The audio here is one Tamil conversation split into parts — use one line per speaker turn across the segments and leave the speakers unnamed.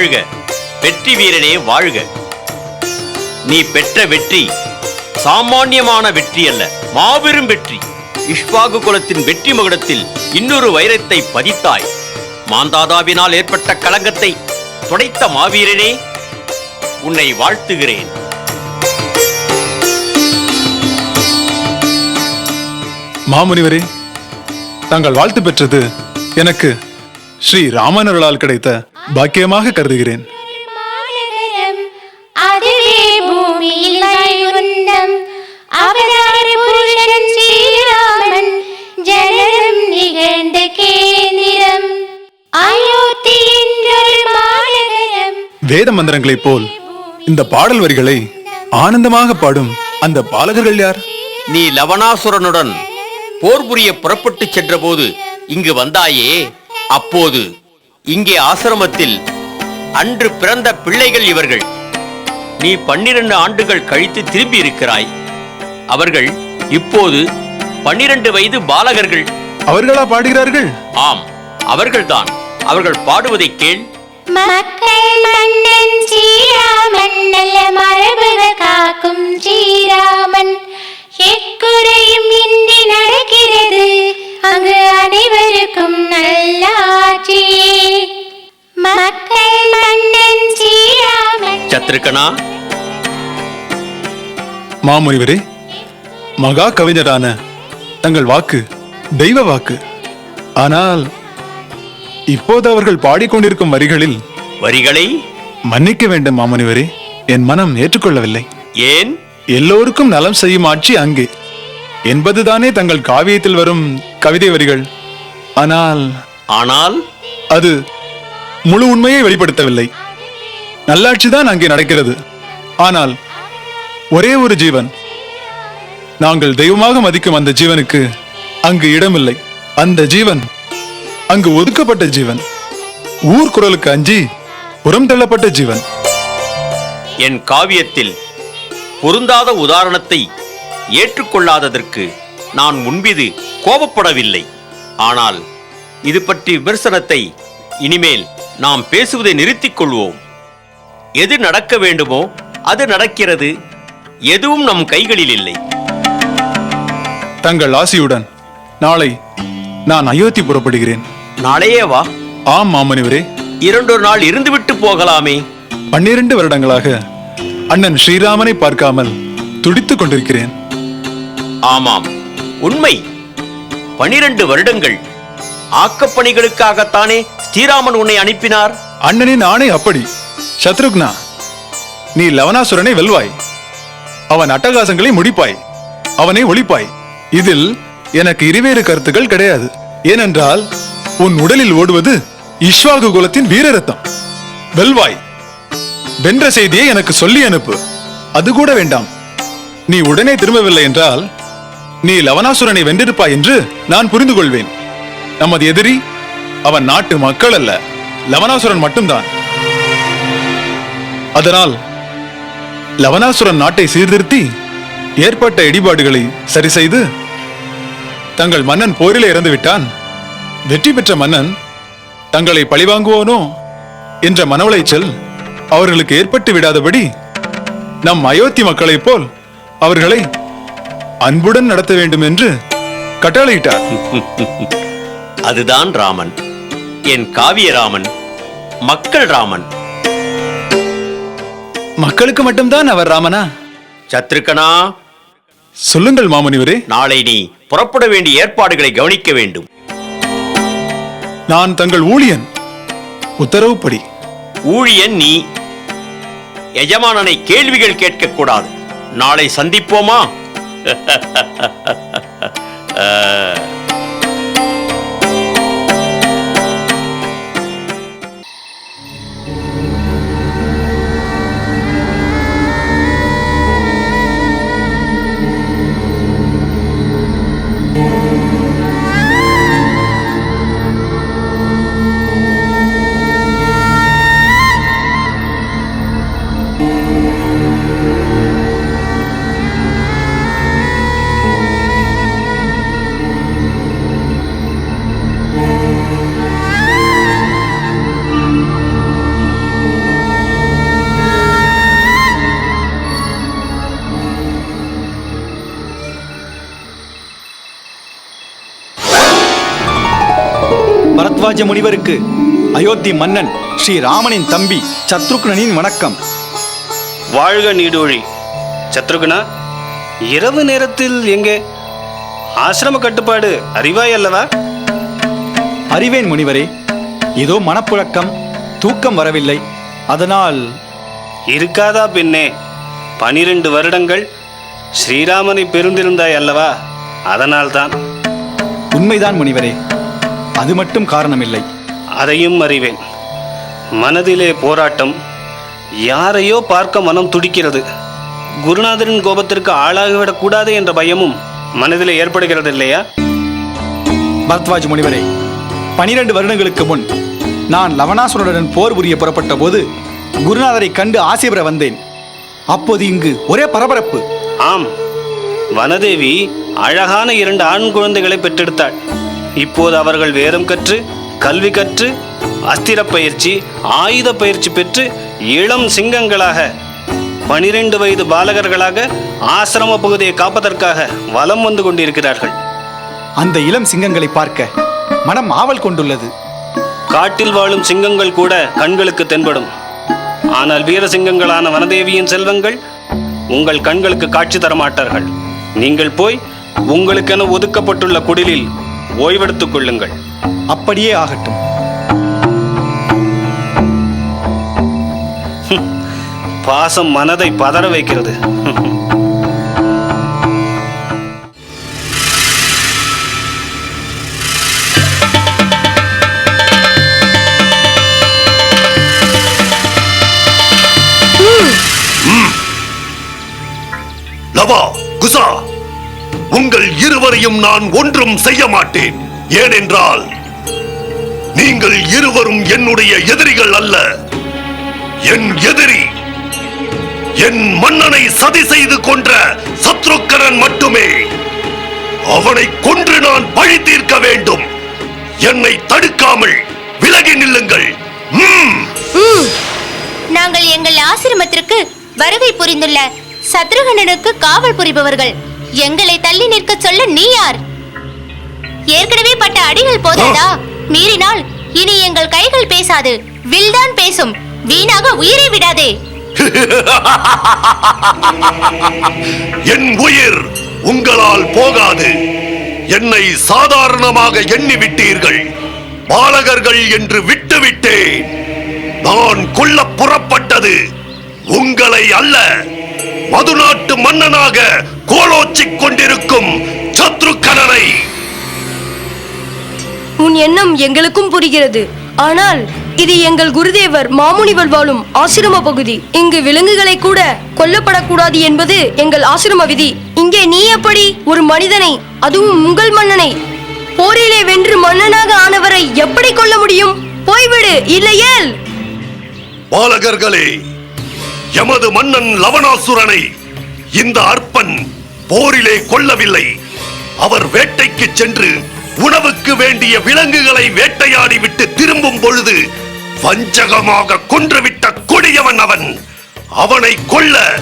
வாழ்க. வெற்றி வீரனே வாழ்க. நீ பெற்ற வெற்றி சாமானியமான வெற்றி அல்ல மாபெரும் வெற்றி. இஷ்வாகு குலத்தின் வெற்றி மகுடத்தில் இன்னொரு வைரத்தை பதித்தாய். மாந்தாதாவினால் ஏற்பட்ட களங்கத்தை துடைத்த மாவீரனே உன்னை வாழ்த்துகிறேன்.
மாமுனிவரே தாங்கள் வாழ்த்து பெற்றது எனக்கு ஸ்ரீ ராமனர்களால் கிடைத்த பாக்கியமாக கருதுகிறேன்.
அதுவே பூமியில் வைகுந்தம் அவதார புருஷன் ஸ்ரீராமன் ஜனனம் நிகழ்ந்த கேந்திரம். அயோத்தி என்றொரு மாநகரம்.
வேத மந்திரங்களைப் போல் இந்த பாடல் வரிகளை ஆனந்தமாக பாடும் அந்த பாலகர்கள் யார்?
நீ லவணாசுரனுடன் போர் புரிய புறப்பட்டுச் சென்றபோது இங்கு வந்தாயே. அப்போது இங்கே ஆசிரமத்தில் அன்று பிறந்த பிள்ளைகள் இவர்கள். நீ பன்னிரண்டு ஆண்டுகள் கழித்து திரும்பி இருக்கிறாய் அவர்கள் இப்போது பன்னிரண்டு வயது பாலகர்கள்.
அவர்களா பாடுகிறார்கள்?
ஆம் அவர்கள்தான். அவர்கள் பாடுவதை கேள்.
மக்கள் மன்னன் ஸ்ரீராமன் நல்ல மரபுகள் காக்கும் ஸ்ரீராமன். எக்குறையும் இன்றி நடக்கிறது. அங்கு அனைவருக்கும் நல்லாட்சி. மக்கள் மன்னன் ஸ்ரீராமன்
மாமுனிவரே மகா கவிஞரான தங்கள் வாக்கு தெய்வ வாக்கு. ஆனால் இப்போது அவர்கள் பாடிக்கொண்டிருக்கும் வரிகளில்
வரிகளை?
மன்னிக்க வேண்டும் மாமுனிவரே என் மனம் ஏற்றுக்கொள்ளவில்லை.
ஏன்?
எல்லோருக்கும் நலம் செய்யும் ஆட்சி அங்கே. என்பதுதானே தங்கள் காவியத்தில் வரும் கவிதை வரிகள். ஆனால்
ஆனால்
அது முழு உண்மையை வெளிப்படுத்தவில்லை. நல்லாட்சிதான் அங்கே நடக்கிறது. ஆனால் ஒரே ஒரு ஜீவன். நாங்கள் தெய்வமாக மதிக்கும் அந்த ஜீவனுக்கு அங்கு இடமில்லை. அந்த ஜீவன் அங்கு ஒதுக்கப்பட்ட ஜீவன். ஊர் குரலுக்கு அஞ்சி புறம் தள்ளப்பட்ட ஜீவன்.
என் காவியத்தில் பொருந்தாத உதாரணத்தை ஏற்றுக்கொள்ளாததற்கு நான் முன்பிது கோபப்படவில்லை. ஆனால் இது பற்றி விமர்சனத்தை இனிமேல் நாம் பேசுவதை நிறுத்திக் கொள்வோம். எது நடக்க வேண்டுமோ அது நடக்கிறது. எதுவும் நம் கைகளில் இல்லை.
தங்கள் ஆசியுடன் நாளை நான் அயோத்தி புறப்படுகிறேன்.
நாளையே வா.
ஆம் மாமனிவரே.
இரண்டொரு நாள் இருந்துவிட்டு போகலாமே.
பன்னிரண்டு வருடங்களாக அண்ணன் ஸ்ரீராமனை பார்க்காமல் துடித்துக் கொண்டிருக்கிறேன்.
ஆமாம். உண்மை. பனிரெண்டு வருடங்கள். ஆக்கப்பணிகளுக்காகத்தானே ஸ்ரீராமன் உன்னை அனுப்பினார்?
அண்ணனின் ஆணை அப்படி. சத்ருக்னா நீ லவனாசுரனை வெல்வாய். அவன் அட்டகாசங்களை முடிப்பாய். அவனை ஒழிப்பாய். இதில் எனக்கு இருவேறு கருத்துக்கள் கிடையாது. ஏனென்றால் உன் உடலில் ஓடுவது இஷ்வாகு குலத்தின் வீரரத்தம். வெல்வாய். வென்ற செய்தியை எனக்கு சொல்லி அனுப்பு. அது கூட வேண்டாம். நீ உடனே திரும்பவில்லை என்றால் நீ லவனாசுரனை வென்றிருப்பாய் என்று நான் புரிந்து கொள்வேன் நமது எதிரி அவன் நாட்டு மக்கள் அல்ல லவனாசுரன் மட்டும்தான். அதனால் லவனாசுரன் நாட்டை சீர்திருத்தி ஏற்பட்ட இடிபாடுகளை சரி செய்து தங்கள் மன்னன் போரிலே இறந்து விட்டான் வெற்றி பெற்ற மன்னன் தங்களை பழிவாங்குவோனோ என்ற மன உளைச்சல் அவர்களுக்கு ஏற்பட்டு விடாதபடி நம் அயோத்தி மக்களைப் போல் அவர்களை அன்புடன் நடத்த வேண்டும் என்று கட்டளையிட்டார்.
அதுதான் ராமன். என் காவிய ராமன் மக்கள் ராமன்.
மக்களுக்கு மட்டும்தான் அவர் ராமனா?
சத்ருகனா
சொல்லுங்கள் மாமுனிவரே.
நாளை நீ புறப்பட வேண்டிய ஏற்பாடுகளை கவனிக்க வேண்டும்.
நான் தங்கள் ஊழியன். உத்தரவுப்படி.
ஊழியன் நீ. எஜமானனை கேள்விகள் கேட்கக் கூடாது நாளை சந்திப்போமா?
哈哈哈哈哈 பரத்வாஜ முனிவருக்கு அயோத்தி மன்னன் ஸ்ரீ ராமனின் தம்பி சத்ருக்னனின் வணக்கம்.
வாழ்க நீடோழி. சத்ருகுணா இரவு நேரத்தில் எங்கே? ஆசிரம கட்டுப்பாடு அறிவாய் அல்லவா?
அறிவேன் முனிவரே ஏதோ மனப்புழக்கம் தூக்கம் வரவில்லை. அதனால்
இருக்காதா பின்னே பனிரெண்டு வருடங்கள் ஸ்ரீராமனை பெருந்திருந்தாய் அல்லவா? அதனால்தான்.
உண்மைதான் முனிவரே அது மட்டும் காரணமில்லை.
அதையும் அறிவேன். மனதிலே போராட்டம் யாரையோ பார்க்க மனம் துடிக்கிறது. குருநாதரின் கோபத்திற்கு ஆளாகிவிடக் கூடாது என்ற பயமும் மனதிலே ஏற்படுகிறது இல்லையா?
பரத்வாஜ் முனிவரே பனிரெண்டு வருடங்களுக்கு முன் நான் லவணாசுரனுடன் போர் புரிய புறப்பட்ட போது குருநாதரை கண்டு ஆசை பெற வந்தேன். அப்போது இங்கு ஒரே பரபரப்பு.
ஆம் வனதேவி அழகான இரண்டு ஆண் குழந்தைகளை பெற்றெடுத்தாள். இப்போது அவர்கள் வேதம் கற்று கல்வி கற்று அஸ்திர பயிற்சி ஆயுத பயிற்சி பெற்று இளம் சிங்கங்களாக பனிரெண்டு வயது பாலகர்களாக ஆசிரம பகுதியை காப்பதற்காக வலம் வந்து கொண்டிருக்கிறார்கள்.
அந்த இளம் சிங்கங்களை பார்க்க மனம் ஆவல் கொண்டுள்ளது.
காட்டில் வாழும் சிங்கங்கள் கூட கண்களுக்கு தென்படும். ஆனால் வீர சிங்கங்களான வனதேவியின் செல்வங்கள் உங்கள் கண்களுக்கு காட்சி தர மாட்டார்கள் நீங்கள் போய் உங்களுக்கென ஒதுக்கப்பட்டுள்ள குடிலில் ஓய்வெடுத்துக் கொள்ளுங்கள்.
அப்படியே ஆகட்டும்.
பாசம் மனதை பதற வைக்கிறது.
இருவரையும் நான் ஒன்றும் செய்ய மாட்டேன். ஏனென்றால் நீங்கள் இருவரும் என்னுடைய எதிரிகள் அல்ல. என் எதிரி என் மன்னனை சதி செய்து கொன்ற சத்ருக்கரன் மட்டுமே. அவனை கொன்று நான் பழி தீர்க்க வேண்டும். என்னை தடுக்காமல் விலகி நில்லுங்கள்.
நாங்கள் எங்கள் ஆசிரமத்திற்கு வருகை புரிந்துள்ள சத்ருகணனுக்கு காவல் புரிபவர்கள். எங்களை தள்ளி நிற்க சொல்ல நீ யார்? ஏற்கனவே பட்ட அடிகள் போதாதா? மீறினால் இனி எங்கள் கைகள் பேசாது. வில்தான் பேசும். வீணாக உயிரை விடாதே.
என் உயிர் உங்களால் போகாது. என்னை சாதாரணமாக எண்ணி விட்டீர்கள் பாலகர்கள் என்று விட்டுவிட்டேன். நான் கொல்ல புறப்பட்டது. உங்களை அல்ல. மதுநாட்டு மன்னனாக கோலோச்சிக் கொண்டிருக்கும் சத்ருக்கனனை.
உன் எண்ணம் எங்களுக்கும் புரிகிறது. ஆனால் இது எங்கள் குருதேவர் மாமுனிவர் வாழும் ஆசிரம பகுதி. இங்கு விலங்குகளை கூட கொல்லப்படக்கூடாது என்பது எங்கள் ஆசிரம விதி. இங்கே நீ எப்படி ஒரு மனிதனை அதுவும் உங்கள் மன்னனை போரிலே வென்று மன்னனாக ஆனவரை எப்படி கொல்ல முடியும்? போய்விடு இல்லையேல்?
பாலகர்களே எமது மன்னன் லவணாசுரனை இந்த அற்பன் போரிலே கொல்லவில்லை. அவர் வேட்டைக்கு சென்று உணவுக்கு வேண்டிய விலங்குகளை வேட்டையாடி விட்டு திரும்பும் பொழுது வஞ்சகமாக கொன்றுவிட்ட கொடியவன் அவன். அவனை கொல்ல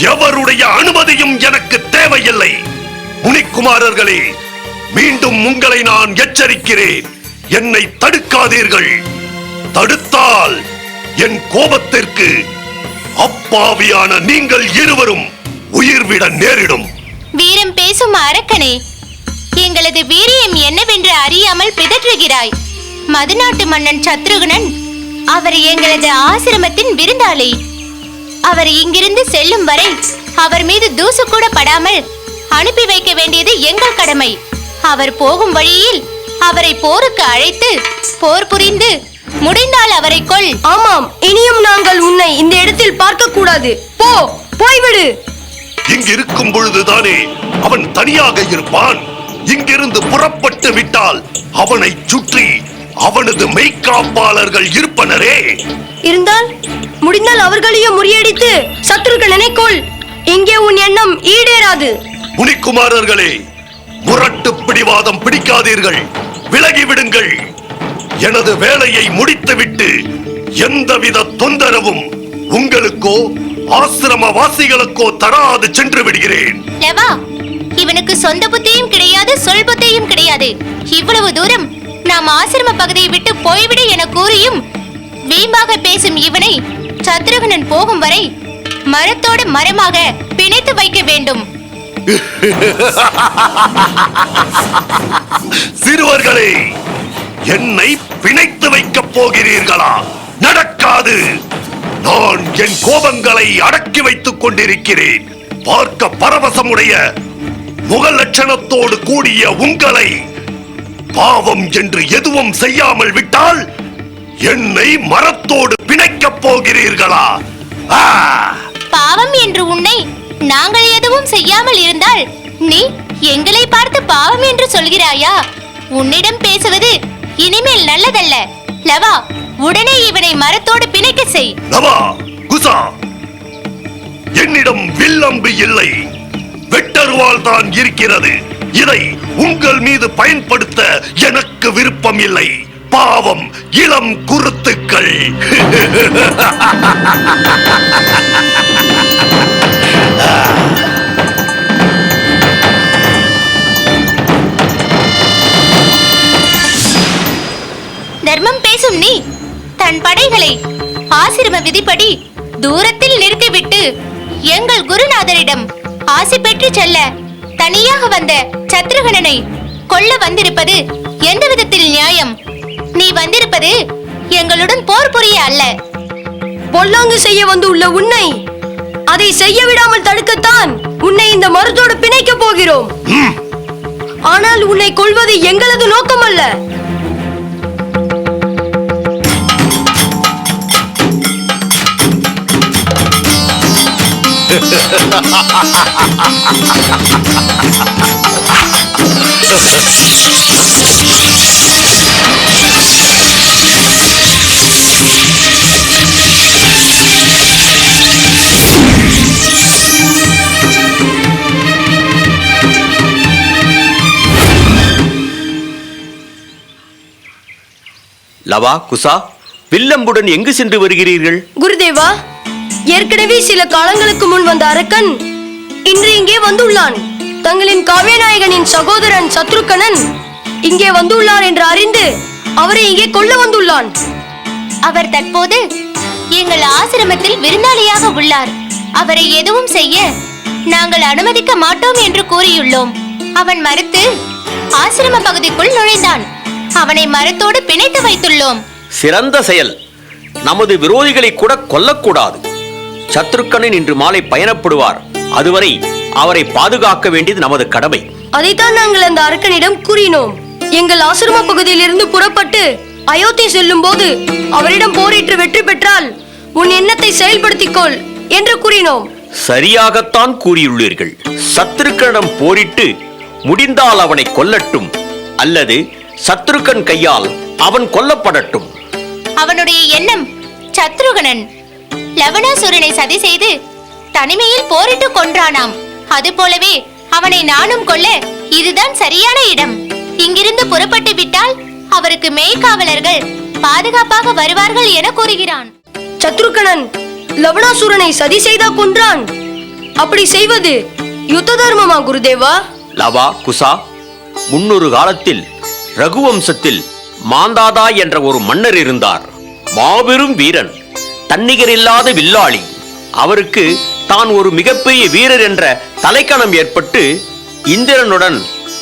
எவருடைய அனுமதியும் எனக்கு தேவையில்லை. முனிக்குமாரர்களே மீண்டும் உங்களை நான் எச்சரிக்கிறேன். என்னை தடுக்காதீர்கள். தடுத்தால் என் கோபத்திற்கு அப்பாவியான நீங்கள் இருவரும் உயிர்விட நேரிடும்.
வீரம் பேசும் அரக்கனே எங்களது வீரியம் என்னவென்று அறியாமல் பிதற்றுகிறாய். மதுநாட்டு மன்னன் சத்ருகுணன் அவர் எங்களது ஆசிரமத்தின் விருந்தாளி. அவர் இங்கிருந்து செல்லும் வரை அவர் மீது தூசு கூட படாமல் அனுப்பி வைக்க வேண்டியது எங்கள் கடமை. அவர் போகும் வழியில் அவரை போருக்கு அழைத்து போர் புரிந்து முடிந்தால் அவரை கொல்.
ஆமாம் இனியும் நாங்கள் உன்னை இந்த இடத்தில் பார்க்க கூடாது போ போய்விடு.
இங்கிருக்கும் பொழுதுதானே அவன் தனியாக இருப்பான். இங்கிருந்து புறப்பட்டு விட்டால் அவனை சுற்றி அவனது மெய்க்காப்பாளர்கள் இருப்பனரே.
இருந்தால் முடிந்தால் அவர்களையும் முறியடித்து சத்துருக்கணனை கொள் இங்கே உன் எண்ணம் ஈடேறாது.
முனிக்குமாரர்களே முரட்டு பிடிவாதம் பிடிக்காதீர்கள். விலகி விடுங்கள் எனது வேலையை முடித்துவிட்டு எந்தவித தொந்தரவும் உங்களுக்கோ ஆசிரமவாசிகளுக்கோ தராது சென்று விடுகிறேன்.
லவா இவனுக்கு சொந்த புத்தியும் கிடையாது சொல் புத்தியும் கிடையாது. இவ்வளவு தூரம் நாம் ஆசிரம பகுதியை விட்டு போய்விடு என கூறியும் வீம்பாக பேசும் இவனை சத்ருகனன் போகும் வரை மரத்தோடு மரமாக பிணைத்து வைக்க வேண்டும்.
சிறுவர்களே என்னை பிணைத்து வைக்கப் போகிறீர்களா? நடக்காது. நான் என் கோபங்களை அடக்கி வைத்துக் கொண்டிருக்கிறேன். பார்க்க பரவசமுடைய முக லட்சணத்தோடு கூடிய உங்களை பாவம் என்று எதுவும் செய்யாமல் விட்டால் என்னை மரத்தோடு பிணைக்கப் போகிறீர்களா? ஆ!
பாவம் என்று உன்னை நாங்கள் எதுவும் செய்யாமல் இருந்தால் நீ எங்களை பார்த்து பாவம் என்று சொல்கிறாயா? உன்னிடம் பேசுவது இனிமேல் நல்லதல்ல. லவா உடனே இவனை மரத்தோடு பிணைக்க செய்.
லவா குசா. என்னிடம் வில்லம்பு இல்லை. வெட்டருவால் தான் இருக்கிறது. இதை உங்கள் மீது பயன்படுத்த எனக்கு விருப்பம் இல்லை. பாவம் இளம் குருத்துக்கள்.
தர்மம் பேசும் நீ. தன் படைகளை ஆசிரம விதிப்படி தூரத்தில் நிறுத்திவிட்டு எங்கள் குருநாதரிடம் ஆசி பெற்று செல்ல தனியாக வந்த சத்ருகணனை கொல்ல வந்திருப்பது எந்த விதத்தில் நியாயம்? நீ வந்திருப்பது எங்களுடன் போர் புரிய அல்ல.
பொல்லாங்கு செய்ய வந்துள்ள உன்னை அதை செய்ய விடாமல் தடுக்கத்தான் உன்னை இந்த மரத்தோடு பிணைக்கப் போகிறோம். ஆனால் உன்னை கொல்வது எங்களது நோக்கமல்ல.
லவா குசா வில்லம்புடன் எங்கு சென்று வருகிறீர்கள்?
குருதேவா ஏற்கனவே சில காலங்களுக்கு முன் வந்த அரக்கன் இன்று இங்கே வந்துள்ளான். தங்களின் காவ்யநாயகனின் சகோதரன் சத்ருக்கனன் இங்கே வந்துள்ளார் என்று அறிந்து அவரை இங்கே கொல்ல வந்துள்ளான்.
அவர் தற்போது எங்கள் ஆசிரமத்தில் விருந்தாளியாக உள்ளார். அவரை எதுவும் செய்ய நாங்கள் அனுமதிக்க மாட்டோம் என்று கூறியுள்ளோம். அவன் மறுத்து ஆசிரம பகுதிக்குள் நுழைந்தான். அவனை மரத்தோடு பிணைத்து வைத்துள்ளோம்.
சிறந்த செயல். நமது விரோதிகளை கூட கொல்லக்கூடாது. சத்ருக்கனின் இன்று மாலை பயணப்படுவார். அதுவரை அவரை பாதுகாக்க வேண்டியது நமது கடமை.
அதைத்தான் நாங்கள் அந்த அரக்கனிடம் கூறினோம். எங்கள் ஆசிரம பகுதியிலிருந்து புறப்பட்டு அயோத்தி செல்லும் போது அவரிடம் போரிட்டு வெற்றி பெற்றால் உன் எண்ணத்தை செயல்படுத்திக்கொள் என்று கூறினோம்.
சரியாகத்தான் கூறியுள்ளீர்கள். சத்ருக்கனிடம் போரிட்டு முடிந்தால் அவனை கொல்லட்டும். அல்லது சத்ருக்கன் கையால் அவன் கொல்லப்படட்டும்.
அவனுடைய எண்ணம் சத்ருகனன். லவணாசுரனை சதி செய்து தனிமையில் போரிட்டு கொன்றானாம். அதுபோலவே அவனை நானும் கொல்ல இதுதான் சரியான இடம். இங்கிருந்து புறப்பட்டு விட்டால் அவருக்கு மெய்காவலர்கள் பாதுகாப்பாக வருவார்கள் என கூறுகிறான்.
சத்ருக்கணன் லவணாசுரனை சதி செய்தா கொன்றான். அப்படி செய்வது யுத்த தர்மமா குருதேவா?
லவா குசா முன்னொரு காலத்தில் ரகுவம்சத்தில் மாந்தாதா என்ற ஒரு மன்னர் இருந்தார். மாபெரும் வீரன். தன்னிகரில்லாத வில்லாளி. அவருக்கு தான் ஒரு மிகப்பெரிய வீரர் என்ற தலைக்கணம் ஏற்பட்டு இந்திரனுடன்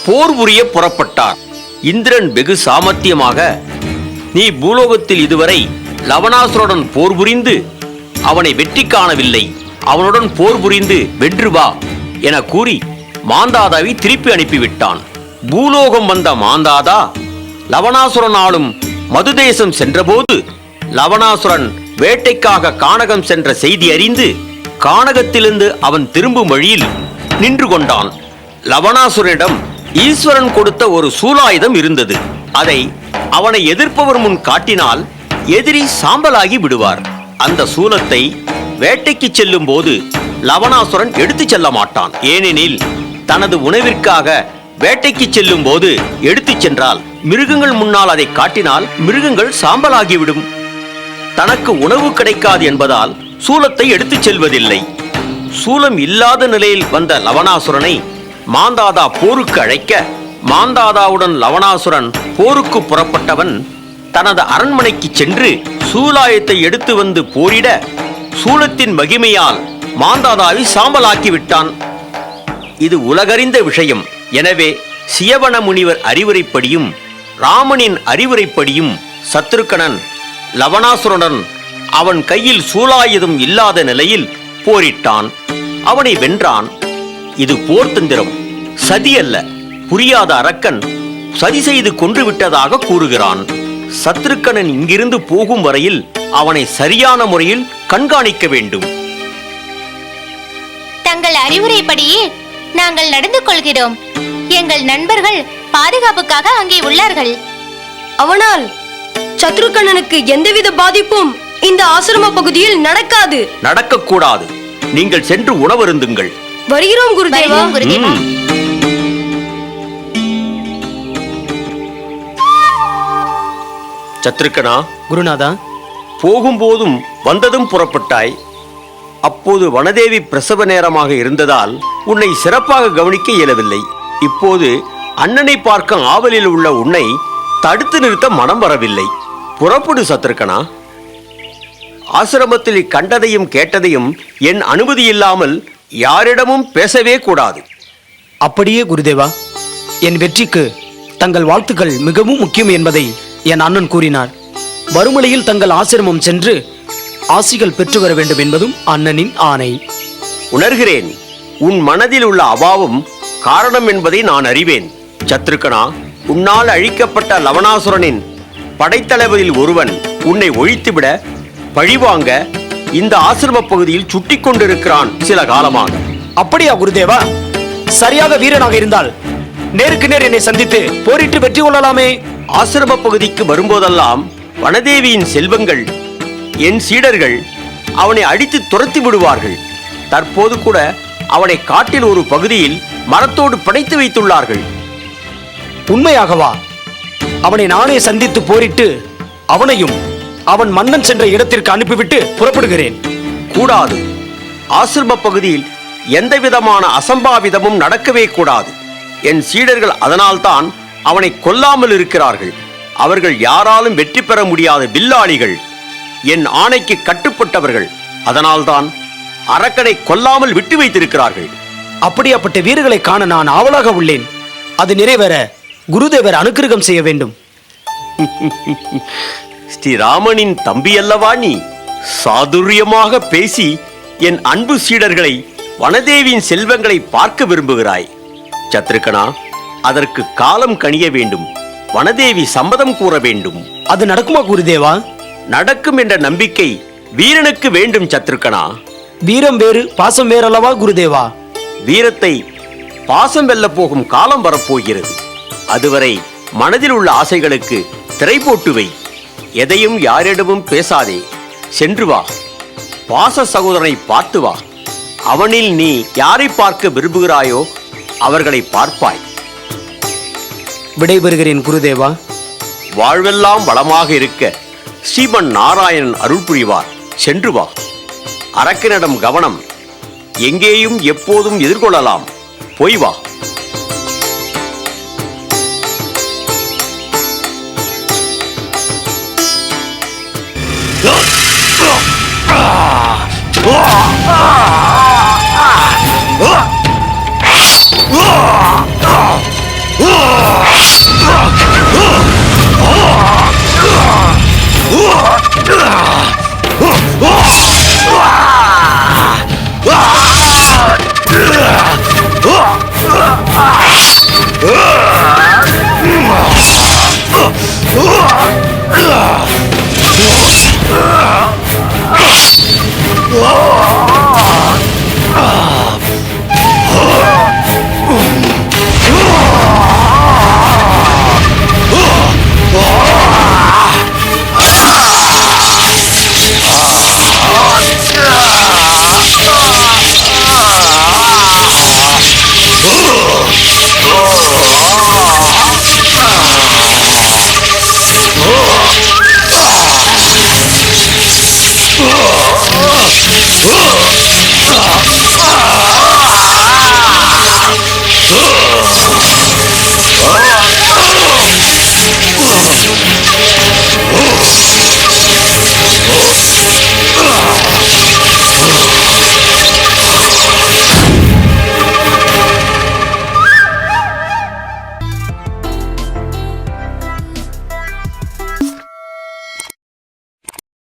போர் புரிய புறப்பட்டார். இந்திரன் வெகு சாமர்த்தியமாக நீ பூலோகத்தில் இதுவரை லவணாசுரனுடன் போர் புரிந்து அவனை வெற்றி காணவில்லை. அவனுடன் போர் புரிந்து வென்று வா என கூறி மாந்தாதாவை திருப்பி அனுப்பிவிட்டான். பூலோகம் வந்த மாந்தாதா லவணாசுரனாலும் மதுதேசம் சென்றபோது லவணாசுரன் வேட்டைக்காக கானகம் சென்ற செய்தி அறிந்து கானகத்திலிருந்து அவன் திரும்பும் வழியில் நின்று கொண்டான். லவணாசுரனிடம் ஈஸ்வரன் கொடுத்த ஒரு சூலாயுதம் இருந்தது. அதை அவனை எதிர்ப்பவர் முன் காட்டினால் எதிரி சாம்பலாகி விடுவார். அந்த சூலத்தை வேட்டைக்கு செல்லும் போது லவணாசுரன் எடுத்துச் செல்ல மாட்டான். ஏனெனில் தனது உணவிற்காக வேட்டைக்கு செல்லும் போது எடுத்துச் சென்றால் மிருகங்கள் முன்னால் அதை காட்டினால் மிருகங்கள் சாம்பலாகிவிடும். தனக்கு உணவு கிடைக்காது என்பதால் சூலத்தை எடுத்துச் செல்வதில்லை. சூலம் இல்லாத நிலையில் வந்த லவணாசுரனை மாந்தாதா போருக்கு அழைக்க மாந்தாதாவுடன் லவணாசுரன் போருக்கு புறப்பட்டவன் தனது அரண்மனைக்கு சென்று சூலாயத்தை எடுத்து வந்து போரிட சூலத்தின் மகிமையால் மாந்தாதாவை சாம்பலாக்கி விட்டான் இது உலகறிந்த விஷயம். எனவே சியவன முனிவர் அறிவுரைப்படியும் ராமனின் அறிவுரைப்படியும் சத்ருக்கணன் லவணாசுரனுடன் அவன் கையில் சூலாயுதம் இல்லாத நிலையில் போரிட்டான். அவனை வென்றான். இது போர்த்தந்திரம் சதி அல்ல. புரியாத அரக்கன் சதி செய்து கொன்று விட்டதாக கூறுகிறான். சத்ருக்கணன் இங்கிருந்து போகும் வரையில் அவனை சரியான முறையில் கண்காணிக்க வேண்டும்.
தங்கள் அறிவுரைப்படியே நாங்கள் நடந்து கொள்கிறோம். எங்கள் நண்பர்கள் பாதுகாப்புக்காக அங்கே உள்ளார்கள்.
அவனால் சத்ருகண்ணனுக்கு எந்தவித பாதிப்பும் இந்த ஆசிரம பகுதியில் நடக்காது.
நடக்கக்கூடாது. நீங்கள் சென்று உணவருந்துங்கள்.
வருகிறோம் குருதேவா.
வருகிறோம் குருதேவா.
ம். சத்ருக்கனா
குருநாதா.
போகும்போதும் வந்ததும் புறப்பட்டாய். அப்போது வனதேவி பிரசவ நேரமாக இருந்ததால் உன்னை சிறப்பாக கவனிக்க இயலவில்லை. இப்போது அண்ணனை பார்க்க ஆவலில் உள்ள உன்னை தடுத்து நிறுத்த மனம் வரவில்லை. புறப்படு சத்ருக்கனா? ஆசிரமத்தில் கண்டதையும் கேட்டதையும் என் அனுமதி இல்லாமல் யாரிடமும் பேசவே கூடாது.
அப்படியே குருதேவா என் வெற்றிக்கு தங்கள் வாழ்த்துக்கள் மிகவும் முக்கியம் என்பதை என் அண்ணன் கூறினார். வறுமலையில் தங்கள் ஆசிரமம் சென்று ஆசிகள் பெற்று வர வேண்டும் என்பதும் அண்ணனின் ஆணை.
உணர்கிறேன் உன் மனதில் உள்ள அபாவம் காரணம் என்பதை நான் அறிவேன். சத்ருக்கனா உன்னால் அழிக்கப்பட்ட லவணாசுரனின் படைத்தளபதியில் ஒருவன் உன்னை ஒழித்துவிட பழிவாங்க இந்த ஆசிரம பகுதியில் சுட்டிக் கொண்டிருக்கிறான் சில காலமாக.
அப்படியா குருதேவா? சரியாக வீரனாக இருந்தால் நேருக்கு நேர் என்னை சந்தித்து போரிட்டு வெற்றி கொள்ளலாமே.
ஆசிரம பகுதிக்கு வரும்போதெல்லாம் வனதேவியின் செல்வங்கள் என் சீடர்கள் அவனை அடித்து துரத்தி விடுவார்கள். தற்போது கூட அவனை காட்டில் ஒரு பகுதியில் மரத்தோடு பிணைத்து வைத்துள்ளார்கள்.
உண்மையாகவா? அவனை நானே சந்தித்து போரிட்டு அவனையும் அவன் மன்னன் சென்ற இடத்திற்கு அனுப்பிவிட்டு புறப்படுகிறேன்.
கூடாது. ஆசிரம பகுதியில் எந்த விதமான அசம்பாவிதமும் நடக்கவே கூடாது. என் சீடர்கள் அதனால்தான் அவனை கொல்லாமல் இருக்கிறார்கள். அவர்கள் யாராலும் வெற்றி பெற முடியாத வில்லாளிகள். என் ஆணைக்கு கட்டுப்பட்டவர்கள். அதனால்தான் அரக்கனை கொல்லாமல் விட்டு வைத்திருக்கிறார்கள்.
அப்படியாப்பட்ட வீரர்களை காண நான் ஆவலாக உள்ளேன். அது நிறைவேற குருதேவர் அனுக்கிரகம் செய்ய வேண்டும்.
ஸ்ரீராமனின் தம்பி அல்லவா நீ? சாதுரியமாக பேசி என் அன்பு சீடர்களை வனதேவியின் செல்வங்களை பார்க்க விரும்புகிறாய். சத்ருக்கனா அதற்கு காலம் கணிய வேண்டும். வனதேவி சம்மதம் கூற வேண்டும்.
அது நடக்குமா குருதேவா?
நடக்கும் என்ற நம்பிக்கை வீரனுக்கு வேண்டும் சத்ருக்கனா.
வீரம் வேறு பாசம் வேறல்லவா குருதேவா?
வீரத்தை பாசம் வெல்ல போகும் காலம் வரப்போகிறது. அதுவரை மனதில் உள்ள ஆசைகளுக்கு திரை போட்டு வை. எதையும் யாரிடமும் பேசாதே. சென்று வா. பாச சகோதரனை பார்த்து வா. அவனில் நீ யாரை பார்க்க விரும்புகிறாயோ அவர்களை பார்ப்பாய்.
விடைபெறுகிறேன் குருதேவா.
வாழ்வெல்லாம் வளமாக இருக்க ஸ்ரீமன் நாராயணன் அருள் புரிவார். சென்று வா. அரக்கனிடம் கவனம். எங்கேயும் எப்போதும் எதிர்கொள்ளலாம். போய் வா.
Ah!